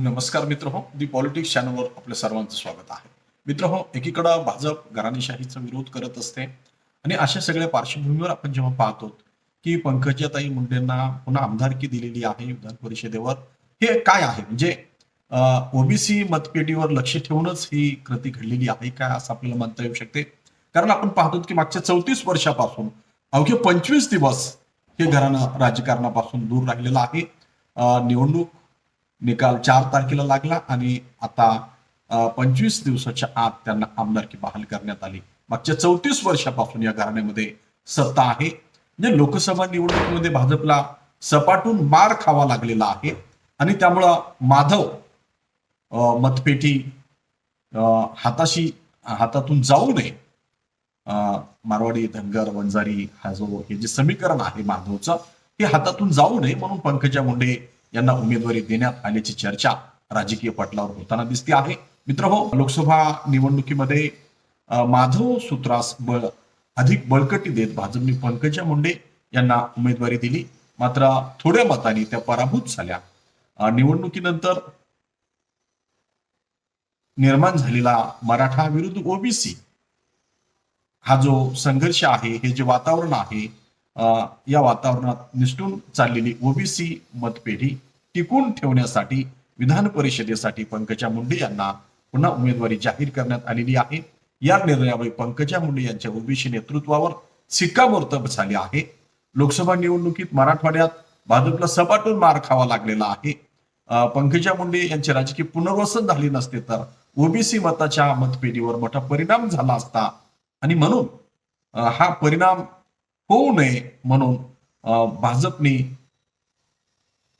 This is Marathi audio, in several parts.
नमस्कार मित्र हो दी पॉलिटिक्स चॅनलवर आपल्या सर्वांचं स्वागत आहे. मित्र हो एकीकडं भाजप घराणेशाहीचा विरोध करत असते आणि अशा सगळ्या पार्श्वभूमीवर आपण जेव्हा पाहतो की पंकजाताई मुंडेंना पुन्हा आमदारकी दिलेली आहे विधान परिषदेवर हे काय आहे? म्हणजे ओबीसी मतपेटीवर लक्ष ठेवूनच ही कृती घडलेली आहे काय असं आपल्याला म्हणता येऊ शकते? कारण आपण पाहतो की मागच्या चौतीस वर्षापासून अवघे पंचवीस दिवस हे घराणं राजकारणापासून दूर राहिलेलं आहे. निवडणूक निकाल चार तारखेला लागला आणि आता पंचवीस दिवसाच्या आत त्यांना आमदारकी बहाल करण्यात आली. मागच्या चौतीस वर्षापासून या घराण्यामध्ये सत्ता आहे. म्हणजे लोकसभा निवडणुकीमध्ये भाजपला सपाटून मार खावा लागलेला आहे. आणि त्यामुळं माधव मतपेटी हाताशी हातातून जाऊ नये. मारवाडी धनगर वंजारी हा जो हे जे समीकरण आहे माधवचं हे हातातून जाऊ नये म्हणून पंकजा मुंडे यांना उमेदवारी देण्यात आल्याची चर्चा राजकीय पटलावर होताना दिसते आहे. मित्र हो लोकसभा निवडणुकीमध्ये माधव सूत्रास बळ अधिक बळकटी देत भाजपने पंकजा मुंडे यांना उमेदवारी दिली. मात्र थोड्या मतांनी त्या पराभूत झाल्या. निवडणुकीनंतर निर्माण झालेला मराठा विरुद्ध ओबीसी हा जो संघर्ष आहे हे जे वातावरण आहे या वातावरणात निष्ठून चाललेली ओबीसी मतपेढी टिकून ठेवण्यासाठी विधान परिषदेसाठी पंकजा मुंडे यांना पुन्हा उमेदवारी जाहीर करण्यात आलेली आहे. या निर्णयामुळे पंकजा मुंडे यांच्या ओबीसी नेतृत्वावर शिक्कामोर्तब झाले आहे. लोकसभा निवडणुकीत मराठवाड्यात भाजपला सपाटून मार खावा लागलेला आहे. पंकजा मुंडे यांचे राजकीय पुनर्वसन झाले नसते तर ओबीसी मताच्या मतपेढीवर मोठा परिणाम झाला असता. आणि म्हणून हा परिणाम होऊ नये म्हणून अं, भाजपने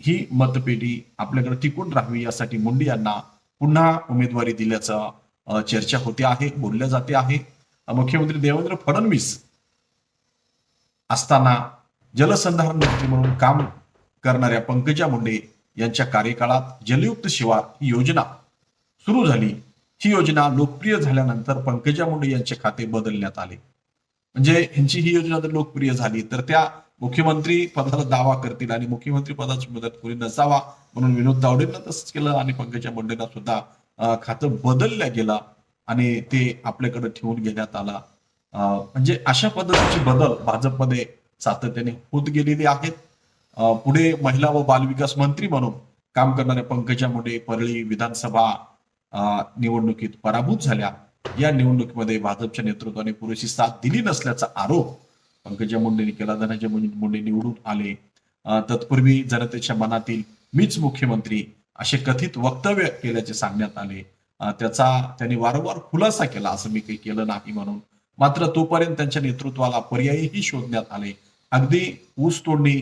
ही मतपेढी आपल्याकडे टिकून राहावी यासाठी मुंडे यांना पुन्हा उमेदवारी दिल्याचं चर्चा होते आहे बोलल्या जाते आहे. मुख्यमंत्री देवेंद्र फडणवीस असताना जलसंधारण मंत्री म्हणून काम करणाऱ्या पंकजा मुंडे यांच्या कार्यकाळात जलयुक्त शिवार ही योजना सुरू झाली. ही योजना लोकप्रिय झाल्यानंतर पंकजा मुंडे यांचे खाते बदलण्यात आले. म्हणजे ह्यांची ही योजना जर लोकप्रिय झाली तर त्या मुख्यमंत्री पदाला दावा करतील आणि मुख्यमंत्री पदाची मदत कोणी नसावा म्हणून विनोद तावडेंना तसंच केलं आणि पंकजा मुंडेला सुद्धा खातं बदललं गेलं आणि ते आपल्याकडे ठेवून घेण्यात आला. अं, म्हणजे अशा पद्धतीची बदल भाजपमध्ये सातत्याने होत गेलेली आहेत. पुढे महिला व बालविकास मंत्री म्हणून काम करणाऱ्या पंकजा मुंडे परळी विधानसभा निवडणुकीत पराभूत झाल्या. या निवडणुकीमध्ये भाजपच्या नेतृत्वाने पुरेशी साथ दिली नसल्याचा आरोप पंकजा मुंडेंनी केला. धनंजय मुंडे निवडून आले. तत्पूर्वी जनतेच्या मनातील मीच मुख्यमंत्री असे कथित वक्तव्य केल्याचे सांगण्यात आले. त्याचा त्यांनी वारंवार खुलासा केला असं मी काही केलं नाही म्हणून. मात्र तोपर्यंत त्यांच्या नेतृत्वाला पर्यायही शोधण्यात आले. अगदी ऊस तोडणी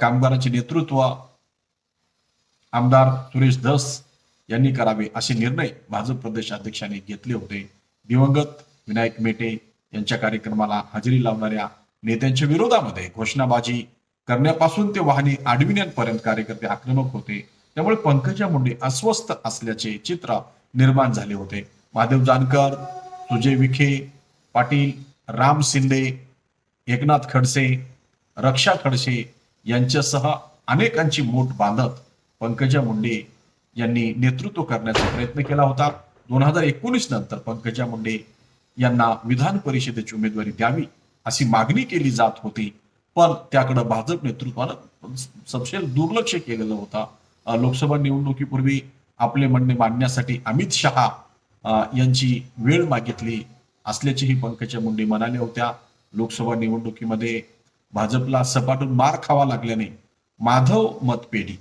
कामगारांचे नेतृत्व आमदार सुरेश धस यांनी करावे असे निर्णय भाजप प्रदेश अध्यक्षांनी घेतले होते. दिवंगत विनायक मेटे यांच्या कार्यक्रमाला हजेरी लावणाऱ्या नेत्यांच्या विरोधामध्ये घोषणाबाजी करण्यापासून ते वाहने अडविण्यापर्यंत कार्यकर्ते आक्रमक होते. त्यामुळे पंकजा मुंडे अस्वस्थ असल्याचे चित्र निर्माण झाले होते. महादेव जानकर सुजय विखे पाटील राम शिंदे एकनाथ खडसे रक्षा खडसे यांच्यासह अनेकांची मोठ बांधत पंकजा मुंडे यांनी नेतृत्व करण्याचा प्रयत्न केला होता. दोन हजार एकोणीस नंतर पंकजा मुंडे यांना विधान परिषदेची उमेदवारी द्यावी अशी मागणी केली जात होती. पण त्याकडे भाजप नेतृत्वानं सबशेल दुर्लक्ष केलेलं होतं. लोकसभा निवडणुकीपूर्वी आपले म्हणणे मांडण्यासाठी अमित शहा यांची वेळ मागितली असल्याचेही पंकजा मुंडे म्हणाल्या होत्या. लोकसभा निवडणुकीमध्ये भाजपला सपाटून मार खावा लागल्याने माधव मतपेढी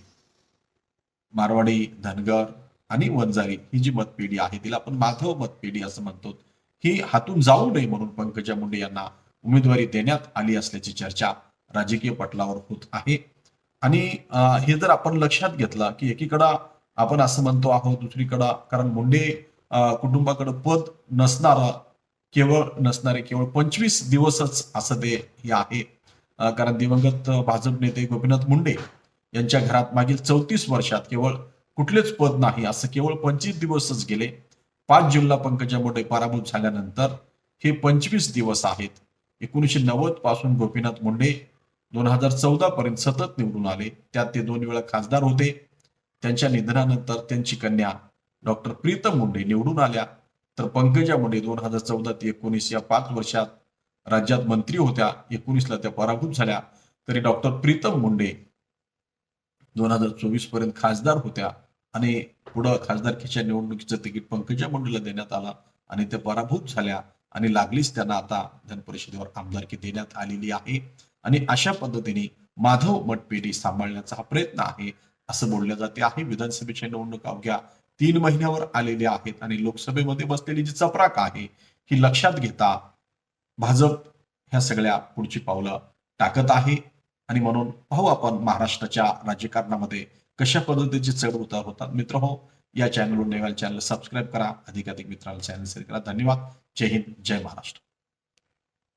मारवाडी धनगर आणि वंजारी ही जी मतपेढी आहे तिला आपण माधव मतपेढी असं म्हणतो. ही हातून जाऊ नये म्हणून पंकजा मुंडे यांना उमेदवारी देण्यात आली असल्याची चर्चा राजकीय पटलावर होत आहे. आणि हे जर आपण लक्षात घेतलं की एकीकडं आपण असं म्हणतो आहोत दुसरीकडं कारण मुंडे कुटुंबाकडे कुटुंबाकडं पद नसणारं केवळ नसणारे केवळ पंचवीस दिवसच असं ते हे आहे. कारण दिवंगत भाजप नेते गोपीनाथ मुंडे यांच्या घरात मागील चौतीस वर्षात केवळ कुठलेच पद नाही असं केवळ पंचवीस दिवसच गेले. पाच जूनला पंकजा मुंडे पराभूत झाल्यानंतर हे पंचवीस दिवस आहेत. एकोणीशे नव्वदपासून गोपीनाथ मुंडे दोन हजार चौदा पर्यंत सतत निवडून आले. त्यात ते दोन वेळा खासदार होते. त्यांच्या निधनानंतर त्यांची कन्या डॉक्टर प्रीतम मुंडे निवडून आल्या. तर पंकजा मुंडे दोन हजार चौदा ते एकोणीस या पाच वर्षात राज्यात मंत्री होत्या. एकोणीसला त्या पराभूत झाल्या. तरी डॉक्टर प्रीतम मुंडे दोन हजार चोवीसपर्यंत खासदार होत्या आणि पुढं खासदारकीच्या निवडणुकीचं तिकीट पंकजा मुंडेला देण्यात आलं आणि त्या पराभूत झाल्या आणि लागलीच त्यांना आता विधान परिषदेवर आमदारकी देण्यात आलेली आहे. आणि अशा पद्धतीने माधव मठपेढी सांभाळण्याचा हा प्रयत्न आहे असं बोललं जाते आहे. विधानसभेच्या निवडणूक अवघ्या तीन महिन्यावर आलेल्या आहेत आणि लोकसभेमध्ये बसलेली जी चपराक आहे ही लक्षात घेता भाजप ह्या सगळ्या पुढची पावलं टाकत आहे. आणि म्हणून पाहू आपण महाराष्ट्राच्या राजकारणामध्ये कशा पद्धतीचे चढ उतार होतात. मित्र हो या चॅनलवर नेवाल चॅनल सबस्क्राईब करा. अधिकाधिक मित्रांना चॅनल शेअर करा. धन्यवाद. जय हिंद. जय महाराष्ट्र.